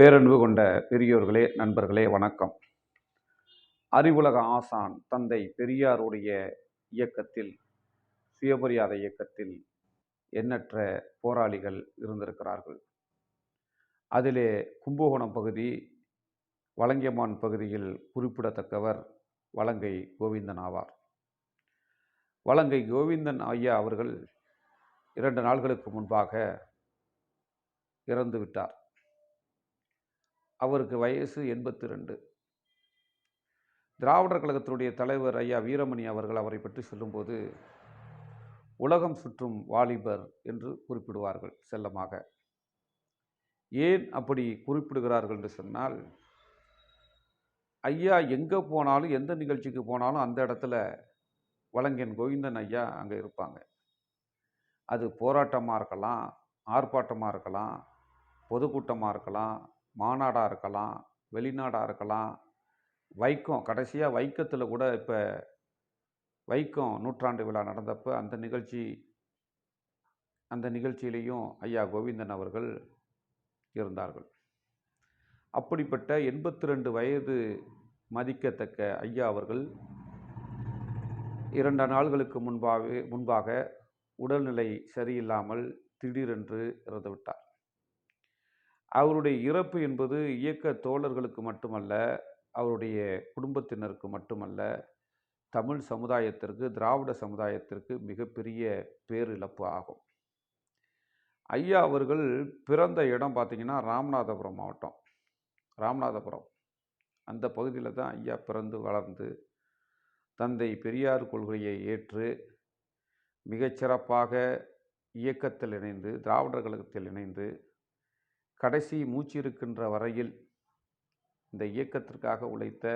பேரன்பு கொண்ட பெரியோர்களே நண்பர்களே வணக்கம். அறிவுலக ஆசான் தந்தை பெரியாருடைய இயக்கத்தில் சுயமரியாதை இயக்கத்தில் எண்ணற்ற போராளிகள் இருந்திருக்கிறார்கள். அதிலே கும்பகோணம் பகுதி வலங்கியமான் பகுதியில் குறிப்பிடத்தக்கவர் வலங்கை கோவிந்தன் ஆவார். வலங்கை கோவிந்தன் ஐயா அவர்கள் இரண்டு நாள்களுக்கு முன்பாக இறந்துவிட்டார். அவருக்கு வயசு எண்பத்தி ரெண்டு திராவிடர் கழகத்தினுடைய தலைவர் ஐயா வீரமணி அவர்கள் அவரை பற்றி சொல்லும்போது உலகம் சுற்றும் வாலிபர் என்று குறிப்பிடுவார்கள் செல்லமாக. ஏன் அப்படி குறிப்பிடுகிறார்கள் என்று சொன்னால் ஐயா எங்கே போனாலும் எந்த நிகழ்ச்சிக்கு போனாலும் அந்த இடத்துல வலங்கன் கோவிந்தன் ஐயா அங்கே இருப்பாங்க. அது போராட்டமாக இருக்கலாம் ஆர்ப்பாட்டமாக இருக்கலாம் பொதுக்கூட்டமாக இருக்கலாம் மாநாடாக இருக்கலாம் வெளிநாடாக இருக்கலாம். வைக்கம் கடைசியாக வைக்கத்தில் கூட இப்போ வைக்கம் நூற்றாண்டு விழா நடந்தப்போ அந்த நிகழ்ச்சி அந்த நிகழ்ச்சியிலையும் ஐயா கோவிந்தன் அவர்கள் இருந்தார்கள். அப்படிப்பட்ட எண்பத்தி ரெண்டு வயது மதிக்கத்தக்க ஐயா அவர்கள் இரண்டு நாள்களுக்கு முன்பாக முன்பாக உடல்நிலை சரியில்லாமல் திடீரென்று இறந்துவிட்டார். அவருடைய இறப்பு என்பது இயக்க தோழர்களுக்கு மட்டுமல்ல அவருடைய குடும்பத்தினருக்கு மட்டுமல்ல தமிழ் சமுதாயத்திற்கு திராவிட சமுதாயத்திற்கு மிகப்பெரிய பேரிழப்பு ஆகும். ஐயா அவர்கள் பிறந்த இடம் பார்த்திங்கன்னா ராமநாதபுரம் மாவட்டம். ராமநாதபுரம். அந்த பகுதியில் தான் ஐயா பிறந்து வளர்ந்து தந்தை பெரியார் கொள்கையை ஏற்று மிகச்சிறப்பாக இயக்கத்தில் இணைந்து திராவிடர் கழகத்தில் இணைந்து கடைசி மூச்சு இருக்கின்ற வரையில் இந்த இயக்கத்திற்காக உழைத்த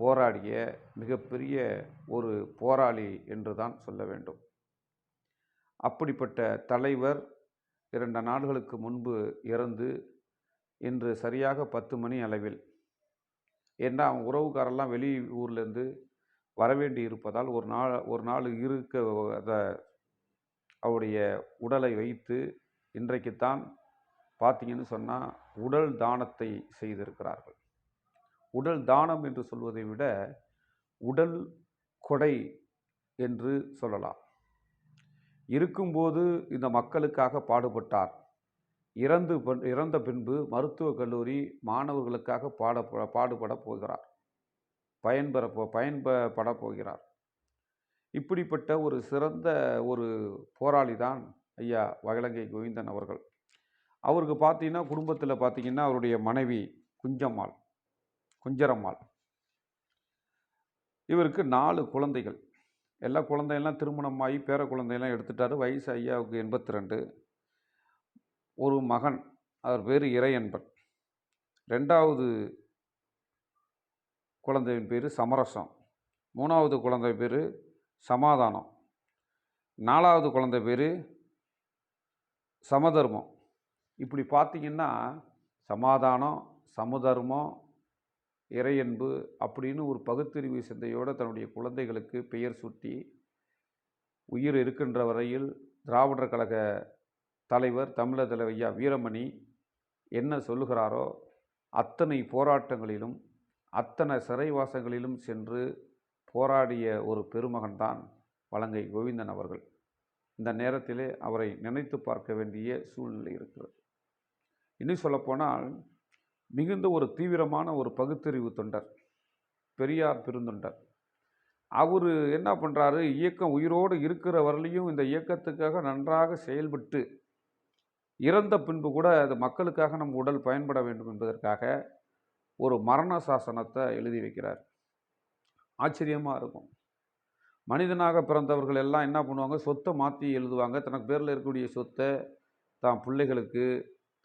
போராடிய மிகப்பெரிய ஒரு போராளி என்று தான் சொல்ல வேண்டும். அப்படிப்பட்ட தலைவர் இரண்டு நாடுகளுக்கு முன்பு இறந்து இன்று சரியாக பத்து மணி அளவில் ஏன்னா அவன் உறவுக்காரெல்லாம் வெளி ஊர்லேருந்து வரவேண்டி இருப்பதால் ஒரு நாள் ஒரு நாள் இருக்க அதை அவருடைய உடலை வைத்து இன்றைக்குத்தான் பார்த்தீங்கன்னு சொன்னால் உடல் தானத்தை செய்திருக்கிறார்கள். உடல் தானம் என்று சொல்வதை விட உடல் கொடை என்று சொல்லலாம். இருக்கும்போது இந்த மக்களுக்காக பாடுபட்டார். இறந்து இறந்த பின்பு மருத்துவக் கல்லூரி மாணவர்களுக்காக பாட பாடுபட போகிறார். பயன்பெற போ பயன்பட போகிறார். இப்படிப்பட்ட ஒரு சிறந்த ஒரு போராளி தான் ஐயா வகலங்கை கோவிந்தன் அவர்கள். அவருக்கு பார்த்தீங்கன்னா குடும்பத்தில் பார்த்தீங்கன்னா அவருடைய மனைவி குஞ்சம்மாள் குஞ்சரம்மாள். இவருக்கு நாலு குழந்தைகள். எல்லா குழந்தையெல்லாம் திருமணமாகி பேர குழந்தையெல்லாம் எடுத்துட்டார். வயசு ஐயாவுக்கு எண்பத்தி ரெண்டு ஒரு மகன். அவர் பேர் இறையன்பன். ரெண்டாவது குழந்தையின் பேர் சமரசம். மூணாவது குழந்தை பேர் சமாதானம். நாலாவது குழந்தை பேர் சமதர்மம். இப்படி பார்த்தீங்கன்னா சமாதானம் சமதர்மம் இறையன்பு அப்படின்னு ஒரு பகுத்தறிவு சிந்தையோடு தன்னுடைய குழந்தைகளுக்கு பெயர் சுட்டி உயிர் இருக்கின்ற வரையில் திராவிடர் கழக தலைவர் தமிழர் தலைவர் ஐயா வீரமணி என்ன சொல்லுகிறாரோ அத்தனை போராட்டங்களிலும் அத்தனை சிறைவாசங்களிலும் சென்று போராடிய ஒரு பெருமகன்தான் வலங்கை கோவிந்தன் அவர்கள். இந்த நேரத்திலே அவரை நினைத்து பார்க்க வேண்டிய சூழ்நிலை இருக்கிறது. இன்னும் சொல்லப்போனால் மிகுந்த ஒரு தீவிரமான ஒரு பகுத்தறிவு தொண்டர் பெரியார் பெருந்தொண்டர். அவர் என்ன பண்ணுறாரு இயக்கம் உயிரோடு இருக்கிற வரலையும் இந்த இயக்கத்துக்காக நன்றாக செயல்பட்டு இறந்த பின்பு கூட அது மக்களுக்காக நம் உடல் பயன்பட வேண்டும் என்பதற்காக ஒரு மரண சாசனத்தை எழுதி வைக்கிறார். ஆச்சரியமாக இருக்கும். மனிதனாக பிறந்தவர்கள் எல்லாம் என்ன பண்ணுவாங்க? சொத்தை மாற்றி எழுதுவாங்க. தனக்கு பேரில் இருக்கக்கூடிய சொத்தை தான் பிள்ளைகளுக்கு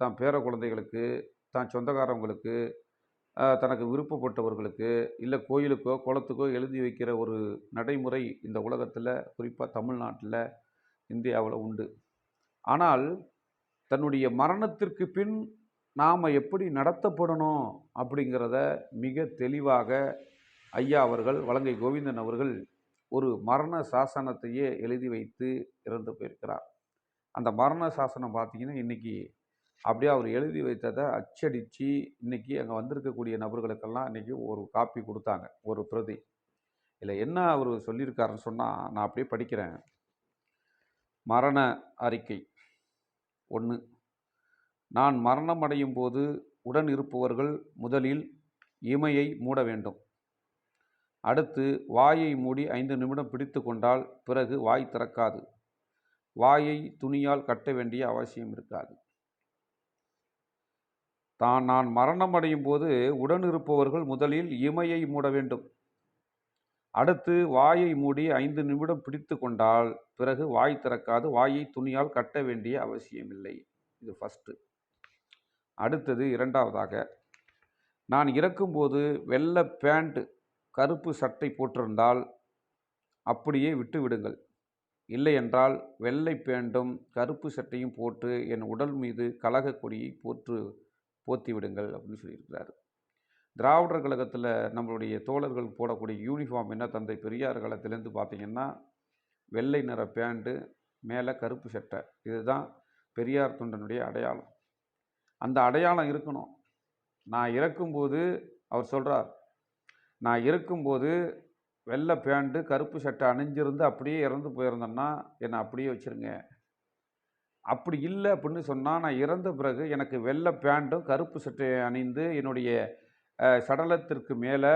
தான் பேர குழந்தைகளுக்கு தான் சொந்தக்காரவங்களுக்கு தனக்கு விருப்பப்பட்டவர்களுக்கு இல்லை கோயிலுக்கோ குளத்துக்கோ எழுதி வைக்கிற ஒரு நடைமுறை இந்த உலகத்தில் குறிப்பாக தமிழ்நாட்டில் இந்தியாவில் உண்டு. ஆனால் தன்னுடைய மரணத்திற்கு பின் நாம் எப்படி நடத்தப்படணும் அப்படிங்கிறத மிக தெளிவாக ஐயா அவர்கள் வலங்கை கோவிந்தன் அவர்கள் ஒரு மரண சாசனத்தையே எழுதி வைத்து இறந்து போயிருக்கிறார். அந்த மரண சாசனம் பார்த்திங்கன்னா இன்றைக்கி அப்படியே அவர் எழுதி வைத்ததை அச்சடித்து இன்னைக்கு அங்கே வந்திருக்கக்கூடிய நபர்களுக்கெல்லாம் இன்றைக்கி ஒரு காப்பி கொடுத்தாங்க ஒரு பிரதி. இதில் என்ன அவர் சொல்லியிருக்காருன்னு சொன்னால் நான் அப்படியே படிக்கிறேன். மரண அறிக்கை ஒன்று நான் மரணமடையும் போது உடன் இருப்பவர்கள் முதலில் இமையை மூட வேண்டும். அடுத்து வாயை மூடி ஐந்து நிமிடம் பிடித்து கொண்டால் பிறகு வாய் திறக்காது. வாயை துணியால் கட்ட வேண்டிய அவசியம் இருக்காது. தான் நான் மரணம் அடையும் போது உடன் இருப்பவர்கள் முதலில் இமையை மூட வேண்டும். அடுத்து வாயை மூடி ஐந்து நிமிடம் பிடித்து கொண்டால் பிறகு வாய் திறக்காது வாயை துணியால் கட்ட வேண்டிய அவசியமில்லை. இது ஃபஸ்ட்டு அடுத்தது இரண்டாவதாக நான் இறக்கும்போது வெள்ளை பேண்ட் கருப்பு சட்டை போட்டிருந்தால் அப்படியே விட்டு விடுங்கள். இல்லை என்றால் வெள்ளை பேண்டும் கருப்பு சட்டையும் போட்டு என் உடல் மீது கலக கொடியை போற்று போத்தி விடுங்கள் அப்படின்னு சொல்லியிருக்கிறார். திராவிடர் கழகத்தில் நம்மளுடைய தோழர்கள் போடக்கூடிய யூனிஃபார்ம் என்ன தந்தை பெரியார் காலத்திலேருந்து பார்த்தீங்கன்னா வெள்ளை நிற பேண்ட்டு மேலே கருப்பு சட்டை. இதுதான் பெரியார் தொண்டனுடைய அடையாளம். அந்த அடையாளம் இருக்கணும். நான் இறக்கும்போது அவர் சொல்கிறார் நான் இருக்கும்போது வெள்ளை பேண்ட்டு கருப்பு சட்டை அணிஞ்சிருந்து அப்படியே இறந்து போயிருந்தேன்னா என்னை அப்படியே வச்சுருங்க. அப்படி இல்லை அப்படின்னு சொன்னால் நான் இறந்த பிறகு எனக்கு வெள்ளை பேண்ட்டும் கருப்பு சட்டையை அணிந்து என்னுடைய சடலத்திற்கு மேலே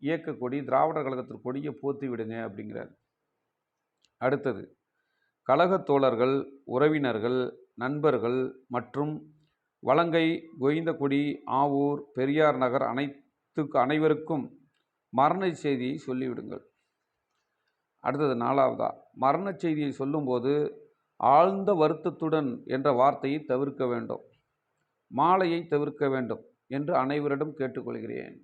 இயக்கக்கொடி திராவிட திராவிடர் கழகத்திற்கு கொடியை போத்தி விடுங்க அப்படிங்கிறார். அடுத்தது கழகத் தோழர்கள் உறவினர்கள் நண்பர்கள் மற்றும் வலங்கை கொய்ந்தகுடி ஆவூர் பெரியார் நகர் அனைத்துக்கு அனைவருக்கும் மரண செய்தியை சொல்லிவிடுங்கள். அடுத்தது நாலாவதா மரண செய்தியை சொல்லும்போது ஆழ்ந்த வருத்தத்துடன் என்ற வார்த்தையை தவிர்க்க வேண்டும். மாலையை தவிர்க்க வேண்டும் என்று அனைவரிடம் கேட்டுக்கொள்கிறேன்.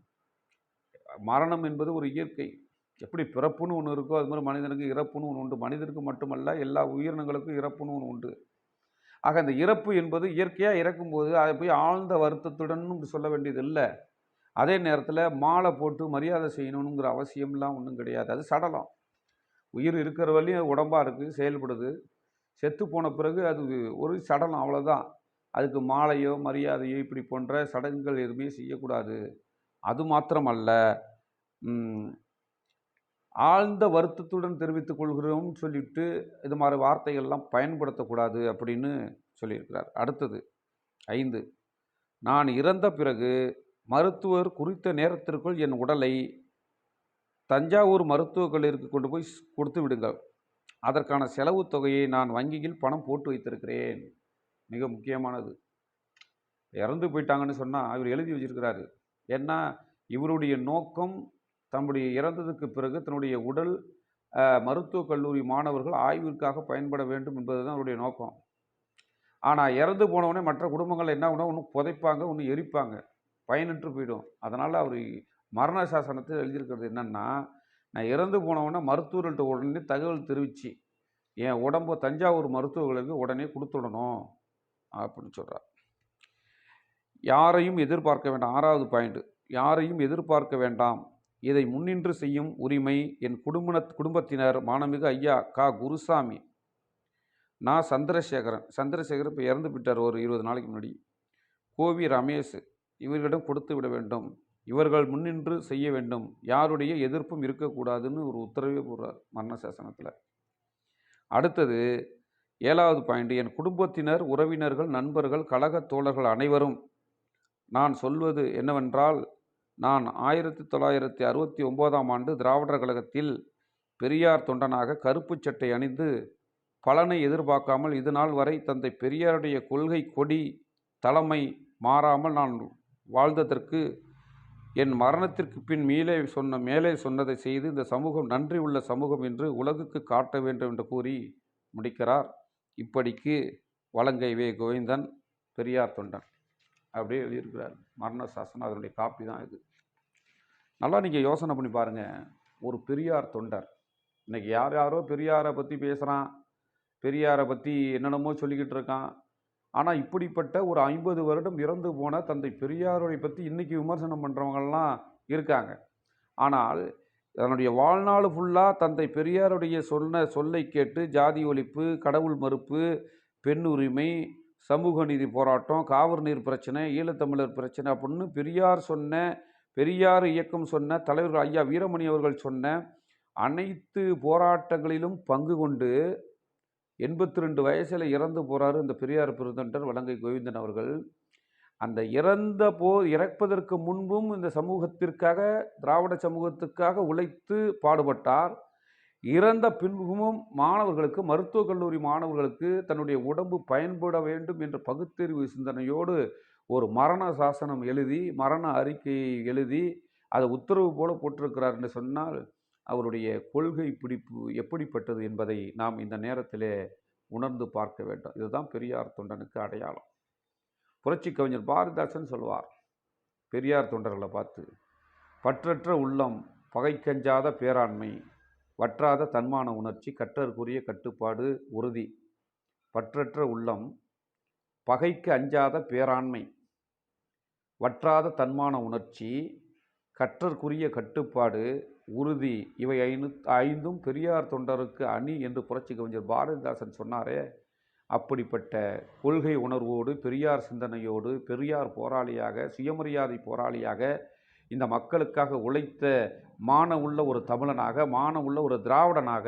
மரணம் என்பது ஒரு இயற்கை. எப்படி பிறப்புன்னு ஒன்று இருக்கோ அது மாதிரி மனிதனுக்கு இறப்புன்னு ஒன்று உண்டு. மனிதனுக்கு மட்டுமல்ல எல்லா உயிரினங்களுக்கும் இறப்புன்னு ஒன்று உண்டு. ஆக அந்த இறப்பு என்பது இயற்கையாக இறக்கும்போது அதை போய் ஆழ்ந்த வருத்தத்துடன் சொல்ல வேண்டியது இல்லை. அதே நேரத்தில் மாலை போட்டு மரியாதை செய்யணுங்கிற அவசியம்லாம் ஒன்றும் கிடையாது. அது சடலம். உயிர் இருக்கிற வரையும் உடம்பாக இருக்குது செயல்படுது. செத்து போன பிறகு அது ஒரு சடலம் அவ்வளோதான் அதுக்கு மாலையோ மரியாதையோ இப்படி போன்ற சடங்குகள் எதுவுமே செய்யக்கூடாது. அது மாத்திரமல்ல. ஆழ்ந்த வருத்தத்துடன் தெரிவித்துக் கொள்கிறோம்னு சொல்லிட்டு இது மாதிரி வார்த்தைகள்லாம் பயன்படுத்தக்கூடாது அப்படின்னு சொல்லியிருக்கிறார். அடுத்தது ஐந்து. நான் இறந்த பிறகு மருத்துவர் குறித்த நேரத்திற்குள் என் உடலை தஞ்சாவூர் மருத்துவக் கல்லூரிக்கு கொண்டு போய் கொடுத்து விடுங்கள். அதற்கான செலவு தொகையை நான் வங்கியில் பணம் போட்டு வைத்திருக்கிறேன். மிக முக்கியமானது. இறந்து போயிட்டாங்கன்னு சொன்னால் இவர் எழுதி வச்சிருக்கிறாரு. ஏன்னா இவருடைய நோக்கம் தம்முடைய இறந்ததுக்கு பிறகு தன்னுடைய உடல் மருத்துவக் கல்லூரி மாணவர்கள் ஆய்விற்காக பயன்பட வேண்டும் என்பது தான் அவருடைய நோக்கம். ஆனால் இறந்து போனவுடனே மற்ற குடும்பங்கள் என்ன பண்ண ஒன்று புதைப்பாங்க ஒன்று எரிப்பாங்க. பயனற்று போயிடும். அதனால் அவர் மரண சாசனத்தில் எழுதியிருக்கிறது என்னென்னா நான் இறந்து போனவுடனே மருத்துவர்கள்ட்ட உடனே தகவல் தெரிவித்து என் உடம்பை தஞ்சாவூர் மருத்துவர்களுக்கு உடனே கொடுத்துடணும் அப்படின்னு சொல்கிறார் யாரையும் எதிர்பார்க்க வேண்டாம். ஆறாவது பாயிண்ட் யாரையும் எதிர்பார்க்க வேண்டாம். இதை முன்னின்று செய்யும் உரிமை என் குடும்ப குடும்பத்தினர் மானமிகு ஐயா கா. குருசாமி. நான் சந்திரசேகரன். சந்திரசேகர் இப்போ இறந்து விட்டார் ஒரு இருபது நாளைக்கு முன்னாடி. கோவி ரமேஷ் இவர்களிடம் கொடுத்து விட வேண்டும். இவர்கள் முன்னின்று செய்ய வேண்டும். யாருடைய எதிர்ப்பும் இருக்கக்கூடாதுன்னு ஒரு உத்தரவே போடுறார் மரண சாசனத்தில். அடுத்தது ஏழாவது பாயிண்ட் என் குடும்பத்தினர் உறவினர்கள் நண்பர்கள் கழகத் தோழர்கள் அனைவரும் நான் சொல்வது என்னவென்றால் நான் ஆயிரத்தி தொள்ளாயிரத்தி அறுபத்தி ஒம்போதாம் ஆண்டு திராவிடர் கழகத்தில் பெரியார் தொண்டனாக கருப்புச் சட்டை அணிந்து பலனை எதிர்பார்க்காமல் இது நாள் வரை தந்தை பெரியாருடைய கொள்கை கொடி தலைமை மாறாமல் நான் வாழ்ந்ததற்கு என் மரணத்திற்கு பின் மேலே சொன்ன மேலே சொன்னதை செய்து இந்த சமூகம் நன்றி உள்ள சமூகம் என்று உலகுக்கு காட்ட வேண்டும் என்று கூறி முடிக்கிறார். இப்படிக்கு வலங்கை வே. கோவிந்தன் பெரியார் தொண்டன். அப்படியே எழுதியிருக்கிறார். மரண சாசனம் அதனுடைய காப்பி தான் இது. நல்லா நீங்கள் யோசனை பண்ணி பாருங்கள் ஒரு பெரியார் தொண்டர். இன்றைக்கி யார் யாரோ பெரியாரை பற்றி பேசுகிறான் பெரியாரை பற்றி என்னென்னமோ சொல்லிக்கிட்டு இருக்கான். ஆனால் இப்படிப்பட்ட ஒரு ஐம்பது வருடம் இறந்து போன தந்தை பெரியாருடைய பற்றி இன்றைக்கி விமர்சனம் பண்ணுறவங்கள்லாம் இருக்காங்க. ஆனால் தன்னுடைய வாழ்நாள் ஃபுல்லாக தந்தை பெரியாருடைய சொன்ன சொல்லை கேட்டு ஜாதி ஒழிப்பு கடவுள் மறுப்பு பெண் உரிமை சமூக நீதி போராட்டம் காவிரி நீர் பிரச்சனை ஈழத்தமிழர் பிரச்சனை அப்படின்னு பெரியார் சொன்ன பெரியார் இயக்கம் சொன்ன தலைவர்கள் ஐயா வீரமணி அவர்கள் சொன்ன அனைத்து போராட்டங்களிலும் பங்கு கொண்டு எண்பத்தி ரெண்டு வயசில் இறந்து போகிறாரு இந்த பெரியார் பெருந்தொண்டர் வலங்கை கோவிந்தன் அவர்கள். அந்த இறந்த போ இறப்பதற்கு முன்பும் இந்த சமூகத்திற்காக திராவிட சமூகத்துக்காக உழைத்து பாடுபட்டார். இறந்த பின்பும் மாணவர்களுக்கு மருத்துவக் கல்லூரி மாணவர்களுக்கு தன்னுடைய உடம்பு பயன்பட வேண்டும் என்ற பகுத்தறிவு சிந்தனையோடு ஒரு மரண சாசனம் எழுதி மரண அறிக்கையை எழுதி அதை உத்தரவு போல போட்டிருக்கிறார் என்று சொன்னால் அவருடைய கொள்கை பிடிப்பு எப்படிப்பட்டது என்பதை நாம் இந்த நேரத்திலே உணர்ந்து பார்க்க வேண்டும். இதுதான் பெரியார் தொண்டனுக்கு அடையாளம். புரட்சி கவிஞர் பாரதிதாசன் சொல்வார் பெரியார் தொண்டர்களை பார்த்து பற்றற்ற உள்ளம் பகைக்கஞ்சாத பேராண்மை வற்றாத தன்மான உணர்ச்சி கற்றற்குரிய கட்டுப்பாடு உறுதி பற்றற்ற உள்ளம் பகைக்கு அஞ்சாத பேராண்மை வற்றாத தன்மான உணர்ச்சி கற்றற்குரிய கட்டுப்பாடு உறுதி. இவை ஐந்து ஐந்தும் பெரியார் தொண்டருக்கு அணி என்று புரட்சி கவிஞர் பாரதிதாசன் சொன்னாரே. அப்படிப்பட்ட கொள்கை உணர்வோடு பெரியார் சிந்தனையோடு பெரியார் போராளியாக சுயமரியாதை போராளியாக இந்த மக்களுக்காக உழைத்த மான உள்ள ஒரு தமிழனாக மான உள்ள ஒரு திராவிடனாக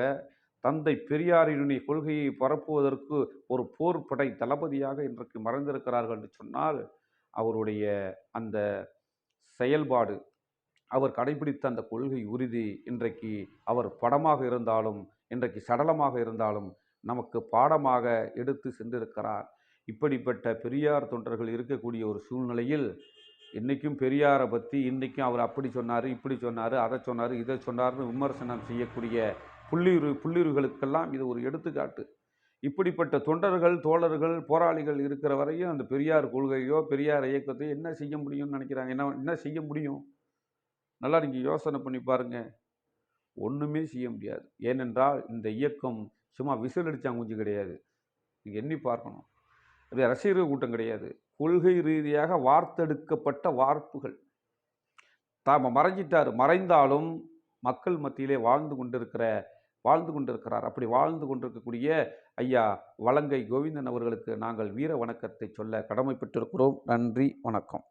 தந்தை பெரியாரினுடைய கொள்கையை பரப்புவதற்கு ஒரு போர் படை தளபதியாக இன்றைக்கு மறைந்திருக்கிறார்கள் என்று சொன்னால் அவருடைய அந்த செயல்பாடு அவர் கடைபிடித்த அந்த கொள்கை உறுதி இன்றைக்கு அவர் படமாக இருந்தாலும் இன்றைக்கு சடலமாக இருந்தாலும் நமக்கு பாடமாக எடுத்து சென்றிருக்கிறார். இப்படிப்பட்ட பெரியார் தொண்டர்கள் இருக்கக்கூடிய ஒரு சூழ்நிலையில் இன்றைக்கும் பெரியாரை பற்றி இன்றைக்கும் அவர் அப்படி சொன்னார் இப்படி சொன்னார் அதை சொன்னார் இதை சொன்னார்னு விமர்சனம் செய்யக்கூடிய புள்ளிரு புள்ளிருகளுக்கெல்லாம் இது ஒரு எடுத்துக்காட்டு. இப்படிப்பட்ட தொண்டர்கள் தோழர்கள் போராளிகள் இருக்கிற வரையும் அந்த பெரியார் கொள்கையோ பெரியார் இயக்கத்தையோ என்ன செய்ய முடியும்னு நினைக்கிறாங்க? என்ன என்ன செய்ய முடியும்? நல்லா நீங்கள் யோசனை பண்ணி பாருங்கள் ஒன்றுமே செய்ய முடியாது. ஏனென்றால் இந்த இயக்கம் சும்மா விசில் அடித்தாங்க கொஞ்சம் கிடையாது. நீங்கள் எண்ணி பார்க்கணும். அது ரசிகர்கள் கூட்டம் கிடையாது. கொள்கை ரீதியாக வார்த்தெடுக்கப்பட்ட வார்ப்புகள். தாம மறைஞ்சிட்டார். மறைந்தாலும் மக்கள் மத்தியிலே வாழ்ந்து கொண்டிருக்கிற வாழ்ந்து கொண்டிருக்கிறார். அப்படி வாழ்ந்து கொண்டிருக்கக்கூடிய ஐயா வலங்கை கோவிந்தன் அவர்களுக்கு நாங்கள் வீர வணக்கத்தை சொல்ல கடமைப்பட்டிருக்கிறோம். நன்றி. வணக்கம்.